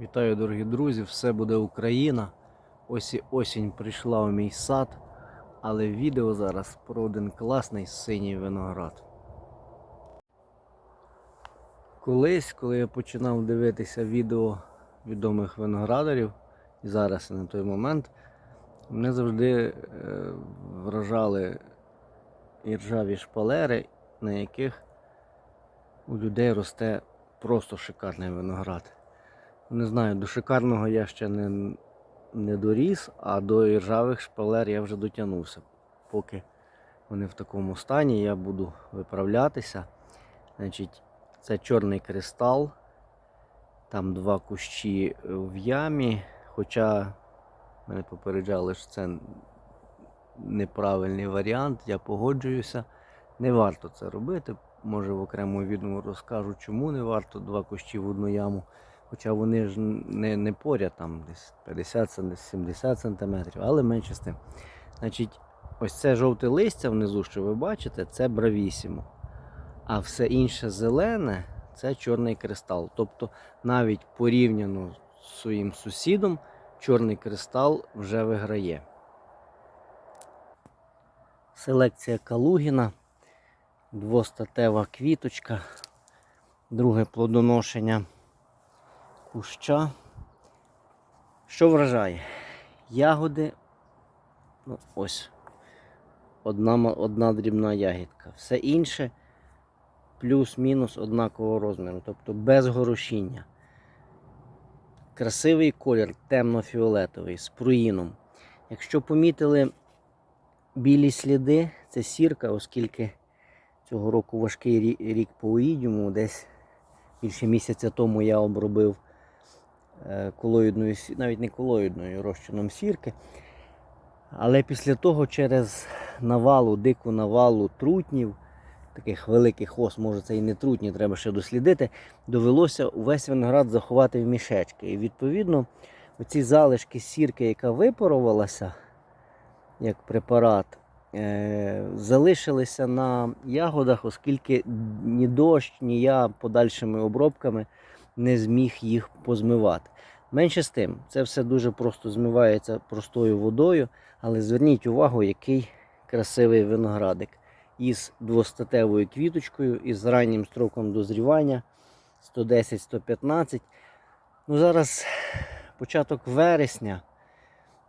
Вітаю, дорогі друзі! Все буде Україна. Ось і осінь прийшла у мій сад, але відео зараз про один класний синій виноград. Колись, коли я починав дивитися відео відомих виноградарів, і зараз і на той момент, мене завжди е, вражали іржаві шпалери, на яких у людей росте просто шикарний виноград. Не знаю, до шикарного я ще не, не доріс, а до іржавих шпалер я вже дотягнувся. Поки вони в такому стані, я буду виправлятися. Значить, це чорний кристал. Там два кущі в ямі. Хоча мене попереджали, що це неправильний варіант, я погоджуюся. Не варто це робити. Може в окремому відео розкажу, чому не варто два кущі в одну яму. Хоча вони ж не, не поряд, там десь 50-70 см, але менше з тим. Значить, ось це жовте листя внизу, що ви бачите, це бравісімо. А все інше зелене це чорний кристал. Тобто навіть порівняно з своїм сусідом, чорний кристал вже виграє. Селекція Калугіна, двостатева квіточка, друге плодоношення куща. Що вражає? Ягоди, ну ось, одна, одна дрібна ягідка. Все інше плюс-мінус однакового розміру, тобто без горошіння. Красивий колір, темно-фіолетовий, з пруїном. Якщо помітили білі сліди, це сірка, оскільки цього року важкий рік по оїдіуму, десь більше місяця тому я обробив колоїдною, сі- навіть не колоїдною розчином сірки. Але після того через навалу, дику навалу трутнів, таких великих ос, може це і не трутні, треба ще дослідити, довелося увесь виноград заховати в мішечки. І відповідно оці залишки сірки, яка випарувалася як препарат, е, залишилися на ягодах, оскільки ні дощ, ні я подальшими обробками не зміг їх позмивати. Менше з тим, це все дуже просто змивається простою водою, але зверніть увагу, який красивий виноградик із двостатевою квіточкою, із раннім строком дозрівання 110-115. Ну, зараз початок вересня.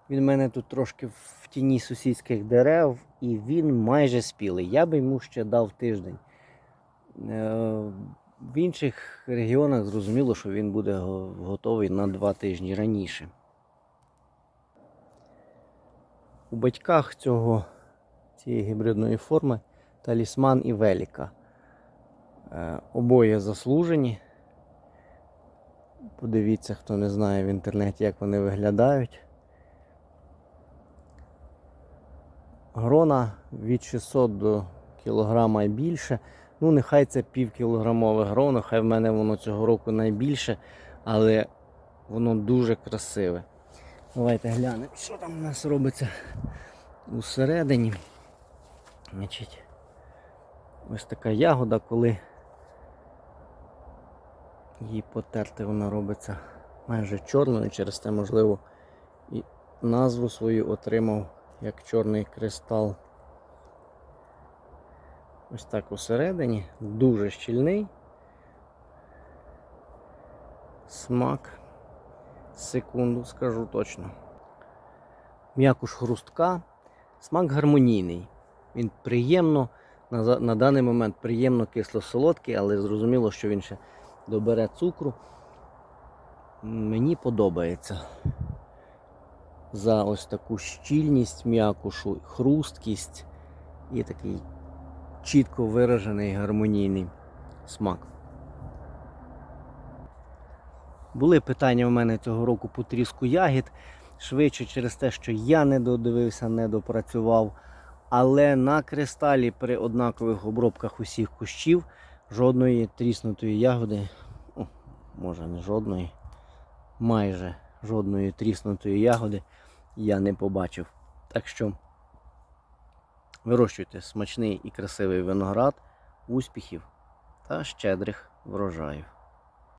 Він мене тут трошки в тіні сусідських дерев, і він майже спілий. Я би йому ще дав тиждень. В інших регіонах зрозуміло, що він буде готовий на два тижні раніше. У батьках цього, цієї гібридної форми талісман і веліка. Е, Обоє заслужені. Подивіться, хто не знає в інтернеті, як вони виглядають. Грона від 600 до кілограма і більше. Ну, нехай це півкілограмове гроно, хай в мене воно цього року найбільше, але воно дуже красиве. Давайте глянемо, що там у нас робиться усередині. Значить, ось така ягода, коли її потерти, вона робиться майже чорною, через те, можливо, і назву свою отримав як чорний кристал. Ось так усередині, дуже щільний. Смак. Секунду скажу точно. М'якуш хрустка, смак гармонійний. Він приємно, на, даний момент приємно кисло-солодкий, але зрозуміло, що він ще добере цукру. Мені подобається за ось таку щільність м'якушу, хрусткість і такий чітко виражений гармонійний смак. Були питання в мене цього року по тріску ягід, швидше через те, що я не додивився, не допрацював. Але на кристалі при однакових обробках усіх кущів жодної тріснутої ягоди, ну, може не жодної, майже жодної тріснутої ягоди я не побачив. Так що вирощуйте смачний і красивий виноград, успіхів та щедрих врожаїв.